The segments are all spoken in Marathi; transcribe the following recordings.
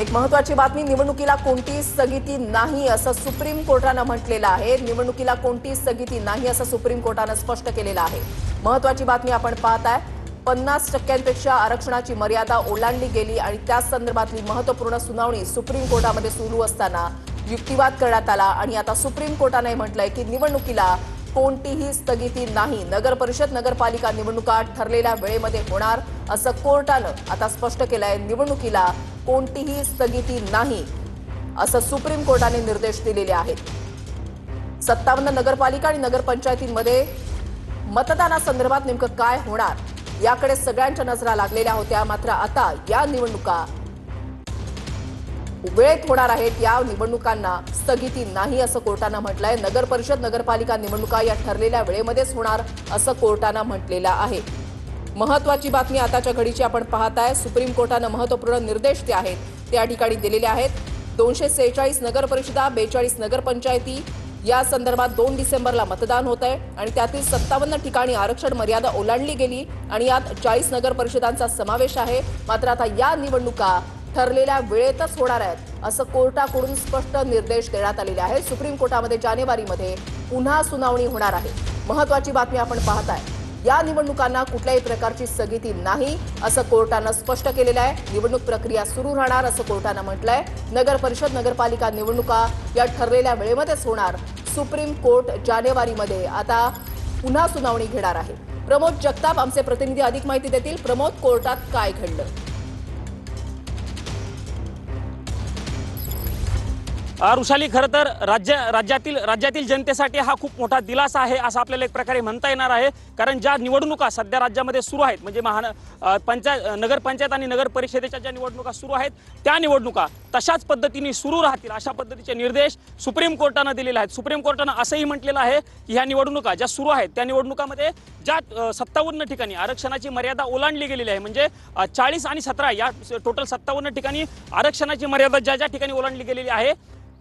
एक महत्वाची बातमी निवडणुकीला कोणतीही स्थगिती नाही असं सुप्रीम कोर्टानं म्हटलेलं आहे. निवडणुकीला कोणतीही स्थगिती नाही असं सुप्रीम कोर्टानं स्पष्ट केलेलं आहे. महत्वाची बातमी आपण पाहत आहे पन्नास टक्क्यांपेक्षा आरक्षणाची मर्यादा ओलांडली गेली आणि त्याच संदर्भातली महत्त्वपूर्ण सुनावणी सुप्रीम कोर्टामध्ये सुरू असताना युक्तिवाद करण्यात आला आणि आता सुप्रीम कोर्टाने म्हटलंय की निवडणुकीला कोणतीही स्थगिती नाही. नगर परिषद नगरपालिका निवडणुका ठरलेल्या वेळेमध्ये होणार असं कोर्टानं आता स्पष्ट केलंय. निवडणुकीला कोणतीही स्थगिती नाही असं सुप्रीम कोर्टाने निर्देश दिलेले आहेत. सत्तावन्न नगरपालिका आणि नगरपंचायतींमध्ये मतदानासंदर्भात नेमकं काय होणार याकडे सगळ्यांच्या नजरा लागलेल्या होत्या. मात्र आता या निवडणुका वेळेत होणार आहेत. या निवडणुकांना स्थगिती नाही असं कोर्टानं म्हटलंय. नगर परिषद नगरपालिका निवडणुका या ठरलेल्या वेळेमध्येच होणार असं कोर्टानं म्हटलेलं आहे. महत्वाची बातमी आताच्या घडीची आपण पाहत आहे सुप्रीम कोर्टानं महत्त्वपूर्ण निर्देश जे आहेत त्या ठिकाणी दिलेले आहेत. दोनशे सेहेचाळीस नगर परिषदा बेचाळीस नगरपंचायती या संदर्भात दोन डिसेंबरला मतदान होत आहे आणि त्यातील सत्तावन्न ठिकाणी आरक्षण मर्यादा ओलांडली गेली आणि यात चाळीस नगर परिषदांचा समावेश आहे. मात्र आता या निवडणुका ठरलेल्या वेळेतच होणार आहेत असं कोर्टाकडून स्पष्ट निर्देश देण्यात आलेले आहेत. सुप्रीम कोर्टामध्ये जानेवारीमध्ये पुन्हा सुनावणी होणार आहे. महत्वाची बातमी आपण पाहत आहे या निवडणुकांना कुठल्याही प्रकारची स्थगिती नाही असं कोर्टानं स्पष्ट केलेलं आहे. निवडणूक प्रक्रिया सुरू राहणार असं कोर्टानं म्हटलंय. नगर परिषद नगरपालिका निवडणुका या ठरलेल्या वेळेमध्येच होणार. सुप्रीम कोर्ट जानेवारीमध्ये आता पुन्हा सुनावणी घेणार आहे. प्रमोद जगताप आमचे प्रतिनिधी अधिक माहिती देतील. प्रमोद कोर्टात काय घडलं? अ, ऋषाली खरं तर राज्य राज्यातील राज्यातील जनतेसाठी हा खूप मोठा दिलासा आहे असं आपल्याला एक प्रकारे म्हणता येणार आहे. कारण ज्या निवडणुका सध्या राज्यामध्ये सुरू आहेत म्हणजे महान पंचायत नगरपंचायत आणि नगर परिषदेच्या ज्या निवडणुका सुरू आहेत त्या निवडणुका तशाच पद्धतीने सुरू राहतील अशा पद्धतीचे निर्देश सुप्रीम कोर्टानं दिलेले आहेत. सुप्रीम कोर्टानं असंही म्हटलेलं आहे की ह्या निवडणुका ज्या सुरू आहेत त्या निवडणुकामध्ये ज्या सत्तावन्न ठिकाणी आरक्षणाची मर्यादा ओलांडली गेलेली आहे म्हणजे चाळीस आणि सतरा या टोटल सत्तावन्न ठिकाणी आरक्षणाची मर्यादा ज्या ज्या ठिकाणी ओलांडली गेलेली आहे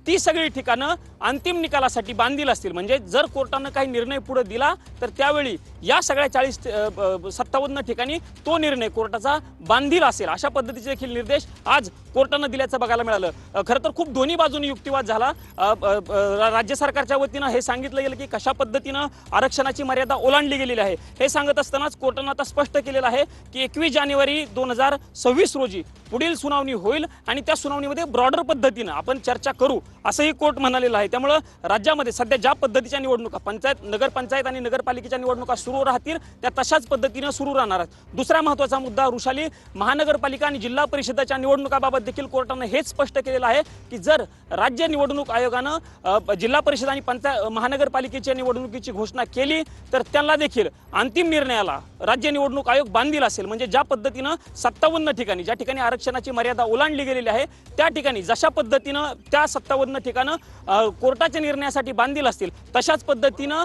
ती सगळी ठिकाणं अंतिम निकालासाठी बांधील असतील. म्हणजे जर कोर्टानं काही निर्णय पुढे दिला तर त्यावेळी या सगळ्या चाळीस सत्तावन्न ठिकाणी तो निर्णय कोर्टाचा बांधील असेल. अशा पद्धतीचे देखील निर्देश आज कोर्टानं दिल्याचं बघायला मिळालं. खरं तर खूप दोन्ही बाजूनी युक्तिवाद झाला. राज्य सरकारच्या वतीनं हे सांगितलं गेलं की कशा पद्धतीनं आरक्षणाची मर्यादा ओलांडली गेलेली आहे. हे सांगत असतानाच कोर्टानं आता स्पष्ट केलेलं आहे की एकवीस जानेवारी दोन हजार सव्वीस रोजी पुढील सुनावणी होईल आणि त्या सुनावणीमध्ये ब्रॉडर पद्धतीनं आपण चर्चा करू असंही कोर्ट म्हणालेलं आहे. त्यामुळं राज्यामध्ये सध्या ज्या पद्धतीच्या निवडणुका पंचायत नगरपंचायत आणि नगरपालिकेच्या निवडणुका सुरू राहतील त्या तशाच पद्धतीनं सुरू राहणार आहेत. दुसरा महत्त्वाचा मुद्दा वृषाली महानगरपालिका आणि जिल्हा परिषदेच्या निवडणुकाबाबत देखील कोर्टानं हेच स्पष्ट केलेलं आहे की जर राज्य निवडणूक आयोगानं जिल्हा परिषद आणि पंचायत महानगरपालिकेच्या निवडणुकीची घोषणा केली तर त्यांना देखील अंतिम निर्णयाला राज्य निवडणूक आयोग बांधील असेल. म्हणजे ज्या पद्धतीनं सत्तावन्न ठिकाणी ज्या ठिकाणी आरक्षण आरक्षणाची मर्यादा ओलांडली गेलेली आहे. त्या ठिकाणी जशा पद्धतीनं त्या सत्तावन्न ठिकाणं कोर्टाच्या निर्णयासाठी बांधील असतील तशाच पद्धतीनं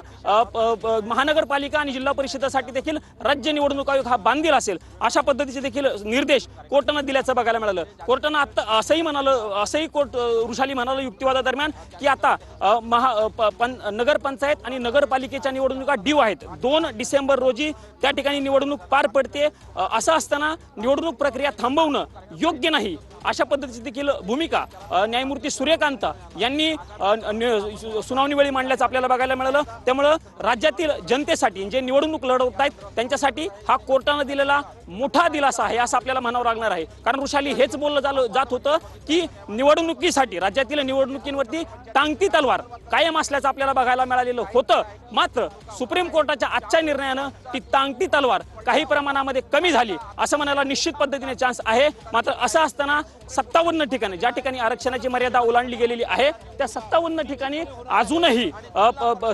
महानगरपालिका आणि जिल्हा परिषदेसाठी देखील राज्य निवडणूक आयोग हा बांधील असेल. अशा पद्धतीचे देखील निर्देश कोर्टानं दिल्याचं बघायला मिळालं. कोर्टानं आता असंही म्हणालं असंही कोर्ट ऋषाली वृषाली म्हणालं युक्तिवादादरम्यान की आता महा अ, नगरपंचायत आणि नगरपालिकेच्या निवडणुका डीव आहेत. दोन डिसेंबर रोजी त्या ठिकाणी निवडणूक पार पडते. असं असताना निवडणूक प्रक्रिया थांबवणं योग्य नाही. अशा पद्धतीची देखील भूमिका न्यायमूर्ती सूर्यकांत यांनी सुनावणी वेळी मांडल्याचं आपल्याला बघायला मिळालं. त्यामुळं राज्यातील जनतेसाठी जे निवडणूक लढवत आहेत त्यांच्यासाठी हा कोर्टानं दिलेला मोठा दिलासा आहे असं आपल्याला म्हणावं लागणार आहे. कारण वृषाली हेच बोललं झालं जात होतं की निवडणुकीसाठी राज्यातील निवडणुकींवरती टांगती तलवार कायम असल्याचं आपल्याला बघायला मिळालेलं होतं. मात्र सुप्रीम कोर्टाच्या आजच्या निर्णयानं ती टांगती तलवार काही प्रमाणामध्ये कमी झाली असं म्हणायला निश्चित पद्धतीने चान्स आहे. मात्र असं असताना सत्तावन्न ठिकाणी ज्या ठिकाणी आरक्षणाची मर्यादा ओलांडली गेलेली आहे त्या सत्तावन्न ठिकाणी अजूनही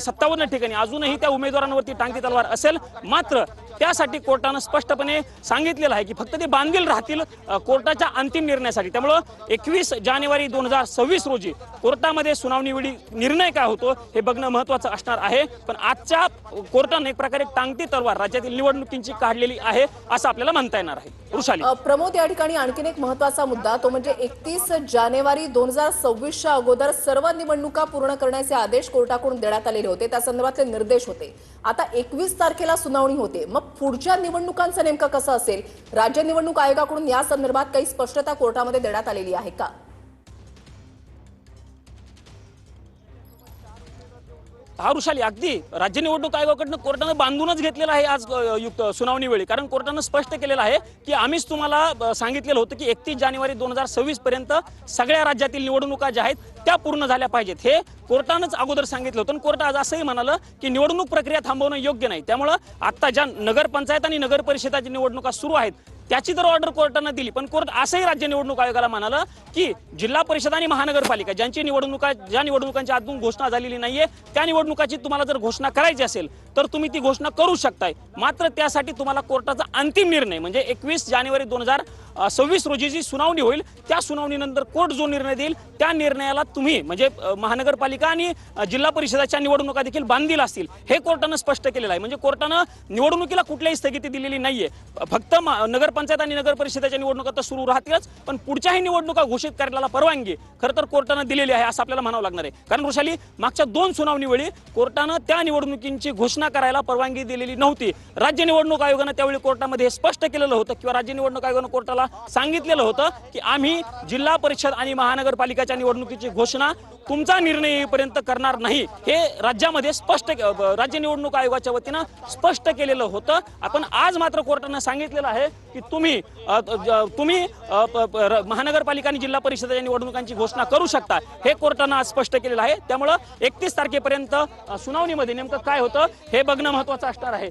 सत्तावन्न ठिकाणी अजूनही त्या उमेदवारांवरती टांगती तलवार असेल. मात्र त्यासाठी कोर्टानं स्पष्टपणे सांगितलेलं आहे की फक्त ते बांधील राहतील कोर्टाच्या अंतिम निर्णयासाठी. त्यामुळं एकवीस जानेवारी दोन हजार सव्वीस रोजी कोर्टामध्ये सुनावणीवेळी निर्णय काय होतो हे बघणं महत्वाचं असणार आहे. पण आजच्या कोर्टाने एक प्रकारे टांगती तलवार राज्यातील निवडणुकींची काढलेली आहे असं आपल्याला म्हणता येणार आहे. वृषाली. प्रमोद या ठिकाणी आणखीन एक महत्त्वाचा मुद्दा तो म्हणजे एकतीस जानेवारी दोन हजार सव्वीसच्या अगोदर सर्व निवडणुका पूर्ण करण्याचे आदेश कोर्टाकडून देण्यात आलेले होते. त्या संदर्भातले निर्देश होते. आता एकवीस तारखेला सुनावणी होते. मग पुढच्या निवडणुकांचं नेमकं कसं असेल? राज्य निवडणूक आयोगाकडून या संदर्भात काही स्पष्टता कोर्टामध्ये देण्यात आलेली आहे का? हा वृषाली अगदी. राज्य निवडणूक आयोगाकडनं कोर्टानं बांधूनच घेतलेलं आहे आज युक्त सुनावणी वेळी. कारण कोर्टानं स्पष्ट केलेलं आहे की आम्हीच तुम्हाला सांगितलेलं होतं की एकतीस जानेवारी दोन हजार सव्वीस पर्यंत सगळ्या राज्यातील निवडणुका ज्या आहेत त्या पूर्ण झाल्या पाहिजेत. हे कोर्टानंच अगोदर सांगितलं होतं कोर्ट आज असंही म्हणालं की निवडणूक प्रक्रिया थांबवणं योग्य नाही. त्यामुळं आता ज्या नगरपंचायत आणि नगर परिषदाच्या निवडणुका सुरू आहेत त्याची तर ऑर्डर कोर्टानं दिली. पण कोर्ट असंही राज्य निवडणूक आयोगाला म्हणालं की जिल्हा परिषद आणि महानगरपालिका ज्यांची निवडणुका ज्या निवडणुकांची अजून घोषणा झालेली नाहीये त्या निवडणुकाची तुम्हाला जर घोषणा करायची असेल तर तुम्ही ती घोषणा करू शकताय. मात्र त्यासाठी तुम्हाला कोर्टाचा अंतिम निर्णय म्हणजे एकवीस जानेवारी दोन हजार सव्वीस रोजी जी सुनावणी होईल त्या सुनावणीनंतर कोर्ट जो निर्णय देईल त्या निर्णयाला तुम्ही म्हणजे महानगरपालिका आणि जिल्हा परिषदाच्या निवडणुका देखील बांधील असतील हे कोर्टानं स्पष्ट केलेलं आहे. म्हणजे कोर्टानं निवडणुकीला कुठल्याही स्थगिती दिलेली नाहीये. फक्त नगर नगरपंचायत आणि नगर परिषदेच्या निवडणुका तर सुरू राहतीलच पण पुढच्याही निवडणुका घोषित करायला परवानगी खरं तर कोर्टानं दिलेली आहे असं आपल्याला म्हणावं लागणार आहे. कारण वृषाली मागच्या दोन सुनावणीवेळी कोर्टानं त्या निवडणुकींची घोषणा करायला परवानगी दिलेली नव्हती. राज्य निवडणूक आयोगानं त्यावेळी कोर्टामध्ये हे स्पष्ट केलेलं होतं किंवा राज्य निवडणूक आयोगानं कोर्टाला सांगितलेलं होतं की आम्ही जिल्हा परिषद आणि महानगरपालिकाच्या निवडणुकीची घोषणा तुमचा निर्णय येईपर्यंत करणार नाही हे राज्यामध्ये स्पष्ट राज्य निवडणूक आयोगाच्या वतीनं स्पष्ट केलेलं होतं. आपण आज मात्र कोर्टानं सांगितलेलं आहे की तुम्ही तुम्ही महानगरपालिका आणि जिल्हा परिषदेच्या निवडणुकांची घोषणा करू शकता. हे कोर्टानं आज स्पष्ट केलेलं आहे. त्यामुळं एकतीस तारखेपर्यंत सुनावणीमध्ये नेमकं काय होतं हे बघणं महत्वाचं असणार आहे.